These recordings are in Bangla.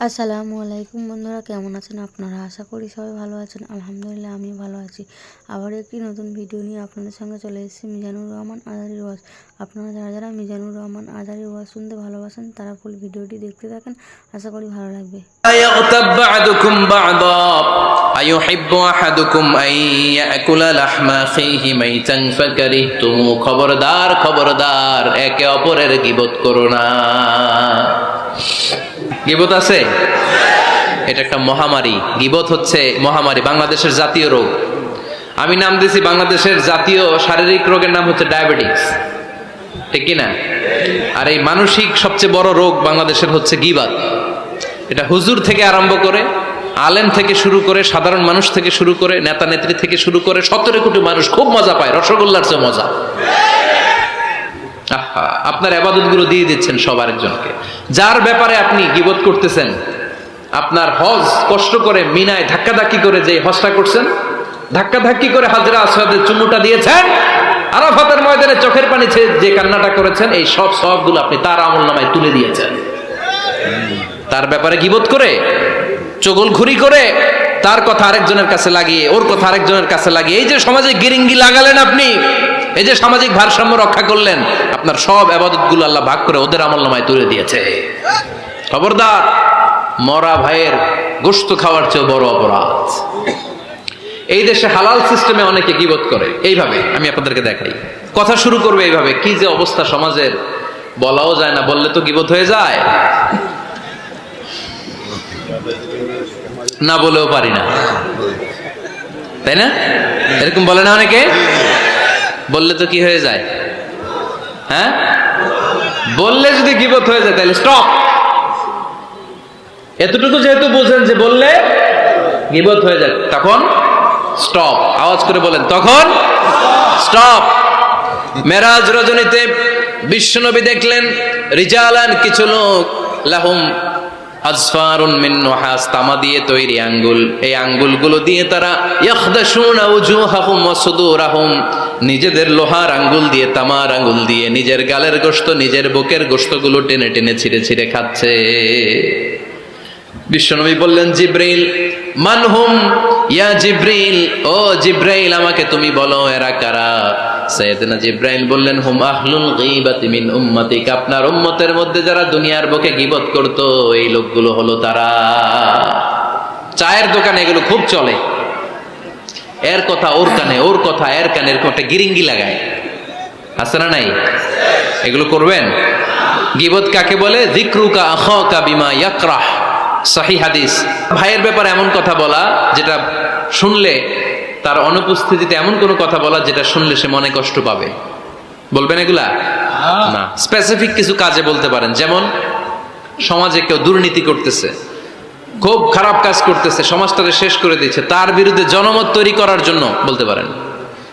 আসসালামু আলাইকুম বন্ধুরা কেমন আছেন আপনারা আশা করি সবাই ভালো আছেন আলহামদুলিল্লাহ আমি ভালো আছি আবার একটি নতুন ভিডিও নিয়ে আপনাদের সঙ্গে চলে এসেছি মিজানুর রহমান আজারি ওয়াজ আপনারা যারা যারা মিজানুর রহমান আজারি ওয়াজ শুনতে ভালোবাসেন তারা ফুল ভিডিওটি দেখতে থাকেন আশা করি ভালো লাগবে يغتب بعضكم بعضا أيحب أحدكم أن يأكل لحم أخيه ميتا فكرهتموه খবরদার খবরদার একে অপরের গিবত করো না গিবত আছে? এটা একটা মহামারী। গিবত হচ্ছে মহামারী, বাংলাদেশের জাতীয় রোগ। আমি নাম দিয়েছি বাংলাদেশের জাতীয় শারীরিক রোগের নাম হচ্ছে ডায়াবেটিস। ঠিক কি না আর এই মানসিক সবচেয়ে বড় রোগ বাংলাদেশের হচ্ছে গিবাত। এটা হুজুর থেকে আরম্ভ করে, আলেম থেকে শুরু করে, সাধারণ মানুষ থেকে শুরু করে নেতা নেত্রী থেকে শুরু করে, সতেরো কোটি মানুষ খুব মজা পায়, রসগোল্লার চেয়ে মজা। আপনার আবাদতগুলো দিয়ে দিচ্ছেন সব আরেকজনকে। যার ব্যাপারে আপনি গিবত করতেছেন, আপনার হজ কষ্ট করে মিনায় ধাক্কাধাক্কি করে যে হজটা করছেন, ধাক্কাধাক্কি করে হাজরা আসওয়াদের চুমুটা দিয়েছেন, আরাফাতের ময়দানে চোখের পানি যে কান্নাটা করেছেন, এই সব সবগুলো আপনি তার আমল নামায় তুলে দিয়েছেন। তার ব্যাপারে গিবত করে, চগল ঘুরি করে, তার কথা আরেকজনের কাছে লাগিয়ে, ওর কথা আরেকজনের কাছে লাগিয়ে, এই যে সমাজে গিরিঙ্গি লাগালেন আপনি এই যে সামাজিক ভারসাম্য রক্ষা করলেন, আপনার সব আবাদতগুলো আল্লাহ ভাগ করে ওদের আমল নামায় তুলে দিয়েছে। খবরদার, মরা ভাইয়ের গোস্ত খাওয়ার চেয়ে বড় অপরাধ। এই দেশে হালাল সিস্টেমে অনেকে গিবত করে? এইভাবে, আমি আপনাদেরকে দেখাই। কথা শুরু করবে এইভাবে, কি যে অবস্থা সমাজের, বলাও যায় না, বললে তো গিবত হয়ে যায়? না বলেও পারি না। তাই না? এরকম বলে না অনেকে? বললে তো কি হয়ে যায়? হ্যাঁ? বললে যদি গিবত হয়ে যায়, তাহলে স্টপ এতটুকু যেহেতু বুঝেন যে বললে গিবত হয়ে যায়, তখন স্টপ আওয়াজ করে বলেন, তখন স্টপ মেরাজ রজনীতে বিশ্বনবী দেখলেন, রিজালান কিছু লোক, লাহুম তামা দিয়ে তৈরি আঙ্গুল। এই আঙ্গুলগুলো দিয়ে তারা নিজেদের লোহার আঙ্গুল দিয়ে, তামার আঙ্গুল দিয়ে, নিজের গালের গোশত, নিজের বুকের গোশতগুলো টেনে টেনে ছিঁড়ে ছিঁড়ে খাচ্ছে। বিশ্বনবী বললেন, জিব্রাইল মানহুম ইয়া জিব্রাইল, ও জিব্রাইল, আমাকে তুমি বলো, এরা কারা? সৈয়দনা বললেন, হুম আহলুল আপনার উম্মতের মধ্যে যারা দুনিয়ার বুকে গীবত করত, এই লোকগুলো হলো তারা। চায়ের দোকানে এগুলো খুব চলে। এর কথা ওর কানে, ওর কথা এর কানে এরকম গিরিঙ্গি লাগায়। আছে না নাই? এগুলো করবেন? গিবত কাকে বলে? জিক্রুকা আখকা বিমা ইয়াকরাহ। হাদিস। ভাইয়ের ব্যাপারে এমন কথা বলা, যেটা শুনলে তার অনুপস্থিতিতে এমন কোনো কথা বলা যেটা শুনলে সে মনে কষ্ট পাবে। বলবেন এগুলা? না। স্পেসিফিক কিছু কাজে বলতে পারেন। যেমন সমাজে কেউ দুর্নীতি করতেছে খুব খারাপ কাজ করতেছে সমাজটাকে শেষ করে দিচ্ছে তার বিরুদ্ধে জনমত তৈরি করার জন্য বলতে পারেন।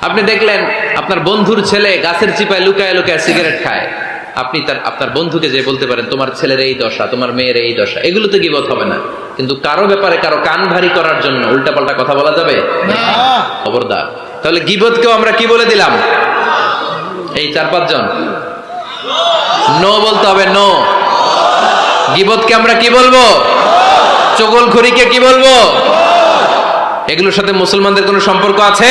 আপনি দেখলেন আপনার বন্ধুর ছেলে গাছের চিপায় লুকায় লুকায় সিগারেট খায়। আপনি তার আপনার বন্ধুকে যে বলতে পারেন তোমার ছেলের এই দশা তোমার মেয়ের এই দশা এগুলো তো গিবত হবে না। কিন্তু কারও ব্যাপারে কারও কান ভারী করার জন্য উল্টাপাল্টা কথা বলা যাবে? খবরদার। তাহলে গিবতকেও আমরা কি বলে দিলাম? এই চার পাঁচজন। নো বলতে হবে নো। গিবতকে আমরা কি বলব? চগল ঘুরিকে কি বলব? এগুলোর সাথে মুসলমানদের কোনো সম্পর্ক আছে?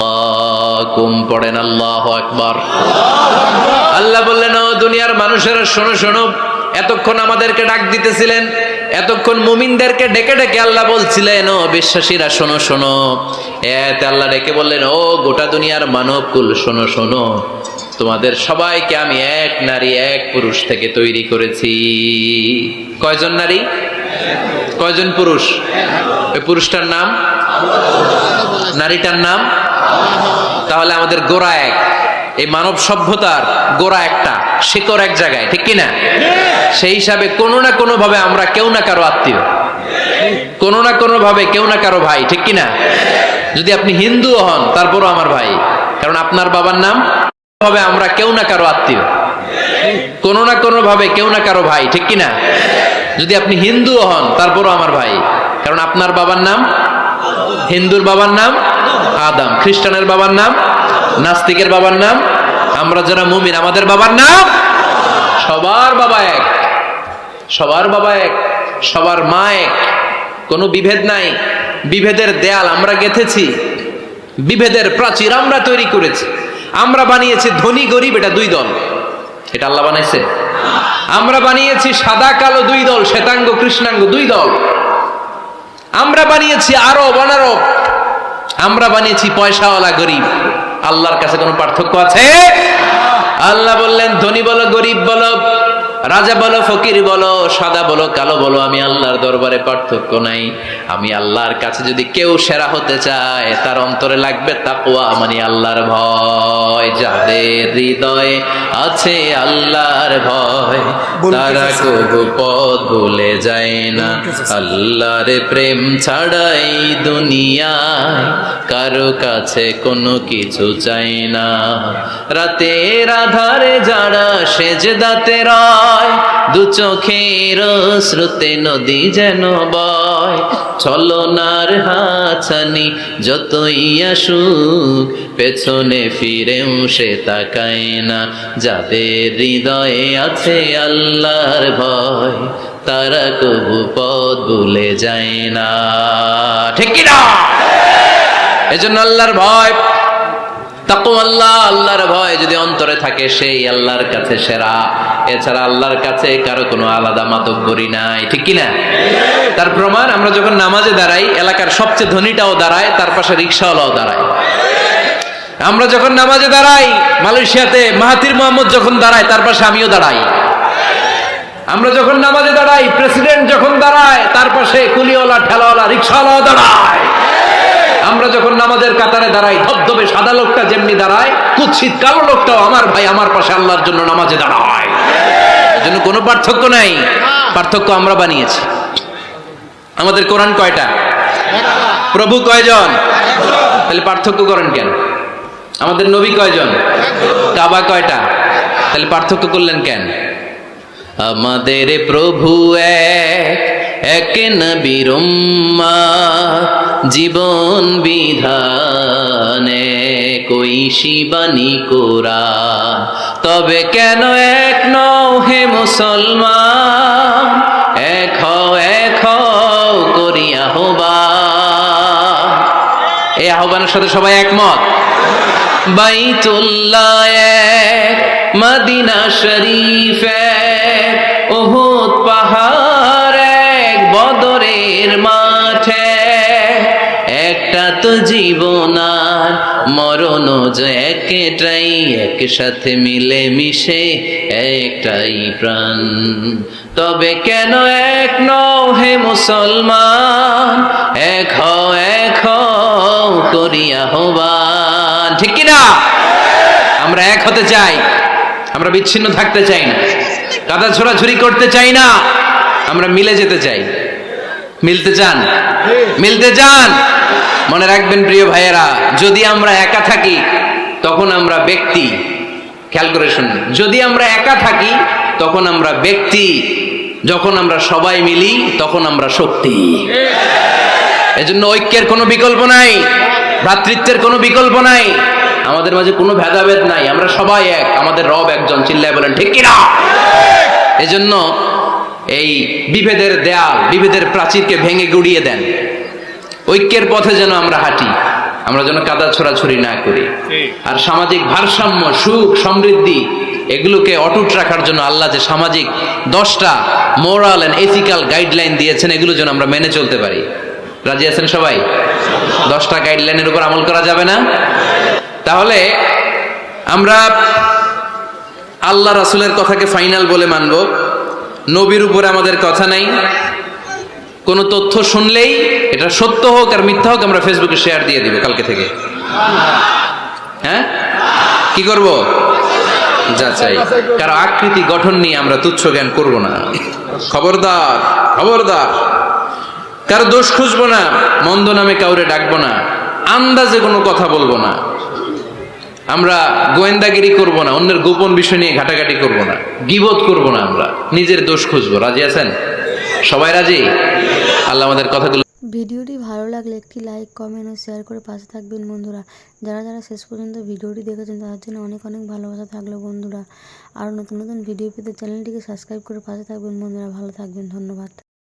আতকাকুম পড়েন আল্লাহ আকবার। আল্লাহ বললেন, ও দুনিয়ার মানুষেরা, শোনো শোনো, এতক্ষণ আমাদেরকে ডাক দিতেছিলেন, এতক্ষণ মুমিনদেরকে ডেকে ডেকে আল্লাহ বলছিলেন, ও বিশ্বাসীরা, শোনো শোনো। এতে আল্লাহ ডেকে বললেন, ও গোটা দুনিয়ার মানব কুল শোনো শোনো, তোমাদের সবাইকে আমি এক নারী, এক পুরুষ থেকে তৈরি করেছি। কয়জন নারী? কয়জন পুরুষ? ওই পুরুষটার নাম? নারীটার নাম? তাহলে আমাদের গোড়া এক। এই মানব সভ্যতার গোড়া একটা, শিকড় এক জায়গায়, ঠিক কিনা? সেই হিসাবে কোনো না কোনো ভাবে আমরা কেউ না কারও আত্মীয়। কোনো না কোনো ভাবে কেউ না কারও ভাই, ঠিক কি না যদি আপনি হিন্দু হন, তারপরও আমার ভাই। কারণ আপনার বাবার নাম হবে আমরা কেউ না কারও আত্মীয়। কোনো না কোনো ভাবে কেউ না কারও ভাই, ঠিক কি না যদি আপনি হিন্দু হন, তারপরও আমার ভাই। কারণ আপনার বাবার নাম, হিন্দুর বাবার নাম আদম। খ্রিস্টানের বাবার নাম? নাস্তিকের বাবার নাম? আমরা যারা মুমিন, আমাদের বাবার নাম? সবার বাবা এক। সবার বাবা এক, সবার মা এক। কোনো বিভেদ নাই। বিভেদের দেয়াল আমরা গেথেছি। বিভেদের প্রাচীর আমরা তৈরি করেছি। আমরা বানিয়েছি ধনী গরিব, এটা দুই দল। এটা আল্লাহ বানাইছে। আমরা বানিয়েছি সাদা, কালো দুই দল, শ্বেতাঙ্গ, কৃষ্ণাঙ্গ দুই দল। আমরা বানিয়েছি আরব, অনারব। আমরা বানিয়েছি পয়সাওয়ালা গরিব। আল্লাহর কাছে কোনো পার্থক্য আছে? আল্লাহ বললেন, ধনী বলো, গরিব বলো, রাজা বলো, ফকির বলো, সাদা বলো, কালো বলো, আমি আল্লাহর দরবারে পার্থক্য নাই। আমি আল্লাহর কাছে যদি কেউ সেরা হতে চায় তার অন্তরে লাগবে তাকওয়া মানে আল্লাহর ভয়। যাদের হৃদয়ে আছে আল্লাহর ভয় তারা কবু পথ ভুলে যায় না। আল্লাহর প্রেম ছাড়াই দুনিয়ায় কারও কাছে কোনো কিছু চাই না। রাতের আধারে যারা সেজদাতে রয় দু চোখের শ্রুতে নদী যেন বয়। ছলনার হাছানি যতই আসুক, পেছনে ফিরেও সে তাকায় না। যাদের হৃদয়ে আছে আল্লাহর ভয়, তারা কবু পদ ভুলে যায় না। ঠিক না এজন্য আল্লাহর ভয় তাকু আল্লাহ আল্লাহর ভয় যদি অন্তরে থাকে, সেই আল্লাহর কাছে সেরা। এছাড়া আল্লাহর কাছে কারও কোনো আলাদা মাতব্বরি নাই, ঠিক কি না তার প্রমাণ, আমরা যখন নামাজে দাঁড়াই, এলাকার সবচেয়ে ধনীটাও দাঁড়ায়, তার পাশে রিক্সাওয়ালাও দাঁড়ায়। আমরা যখন নামাজে দাঁড়াই, মালয়েশিয়াতে মাহাতির মোহাম্মদ যখন দাঁড়ায়, তার পাশে আমিও দাঁড়াই। আমরা যখন নামাজে দাঁড়াই, প্রেসিডেন্ট যখন দাঁড়ায়, তার পাশে কুলিওয়ালা, ঠেলাওয়ালা, রিক্সাওয়ালাও দাঁড়ায়। আমরা যখন নামাজের কাতারে দাঁড়াই, ধবধবে সাদা লোকটা যেমনি দাঁড়ায়, কুৎসিত কালো লোকটাও আমার ভাই আমার পাশে আল্লাহর জন্য নামাজে দাঁড়ায়। এজন্য কোনো পার্থক্য নাই। পার্থক্য আমরা বানিয়েছি। আমাদের কোরআন কয়টা? প্রভু কয়জন? তাহলে পার্থক্য করেন কেন? আমাদের নবী কয়জন? কাবা কয়টা? তাহলে পার্থক্য করলেন কেন? আমাদের প্রভু এক এক নবীর জীবন বিধানে কই শিবানী কোরআন? তবে কেন এক নও হে মুসলমান? এক হও এক হও করিয়া হবা এই আহ্বানের সাথে সবাই একমত? বাইতুল্লাহ এক, মদিনা শরীফ এক ওহুদ পাহাড় এক, বদরের একটা তো জীবন আর মরণ যে একটাই একসাথে মিলে মিশে একটাই প্রাণ। তবে কেন এক নও হে মুসলমান, এক হও এক হও করিয়া হবান ঠিক কি না আমরা এক হতে চাই, আমরা বিচ্ছিন্ন থাকতে চাই না। কাদা ছোড়াছুরি করতে চাই না, আমরা মিলে যেতে চাই। মিলতে চান? মিলতে চান? মনে রাখবেন প্রিয় ভাইয়েরা, যদি আমরা একা থাকি, তখন আমরা ব্যক্তি। খেয়াল করে শুনুন। যদি আমরা একা থাকি, তখন আমরা ব্যক্তি। যখন আমরা সবাই মিলি, তখন আমরা শক্তি। এজন্য ঐক্যের কোনো বিকল্প নাই, ভ্রাতৃত্বের কোনো বিকল্প নাই, আমাদের মাঝে কোনো ভেদাভেদ নাই। আমরা সবাই এক, আমাদের রব একজন, চিল্লায় বলেন, ঠিক কিনা? এজন্য এই বিভেদের দেয়াল বিভেদের প্রাচীরকে ভেঙে গুড়িয়ে দেন। ঐক্যের পথে যেন আমরা হাঁটি আমরা যেন কাদা ছোড়াছড়ি না করি। আর সামাজিক ভারসাম্য সুখ সমৃদ্ধি এগুলোকে অটুট রাখার জন্য আল্লাহ যে সামাজিক দশটা মোরাল অ্যান্ড এথিক্যাল গাইডলাইন দিয়েছেন এগুলো যেন আমরা মেনে চলতে পারি। রাজি আছেন সবাই? দশটা গাইডলাইনের উপর আমল করা যাবে না? তাহলে আমরা আল্লাহ রাসুলের কথাকে ফাইনাল বলে মানব। নবীর উপরে আমাদের কথা নাই। কোনো তথ্য শুনলেই এটা সত্য হোক আর মিথ্যা হোক আমরা ফেসবুকে শেয়ার দিয়ে দিব কালকে থেকে। হ্যাঁ? কি করব? যা চাই কারও আকৃতি গঠন নিয়ে আমরা তুচ্ছ জ্ঞান করব না। খবরদার খবরদার। কারও দোষ খুঁজবো না, মন্দ নামে কাউরে ডাকবো না। আন্দাজে কোনো কথা বলব না। আমরা গোয়েন্দাগিরি করব না, অন্যের গোপন বিষয় নিয়ে ঘাটাঘাটি করব না, গিবত করব না আমরা, নিজের দোষ খুঁজবো, রাজি আছেন? সবাই রাজি? আল্লাহ আমাদের কথাগুলো ভিডিওটি ভালো লাগলে একটি লাইক, কমেন্ট ও শেয়ার করে পাশে থাকবেন বন্ধুরা। যারা যারা শেষ পর্যন্ত ভিডিওটি দেখেছেন, তাদের জন্য অনেক অনেক ভালোবাসা থাকল বন্ধুরা। আরও নতুন নতুন ভিডিও পেতে চ্যানেলটিকে সাবস্ক্রাইব করে পাশে থাকবেন বন্ধুরা। ভালো থাকবেন, ধন্যবাদ।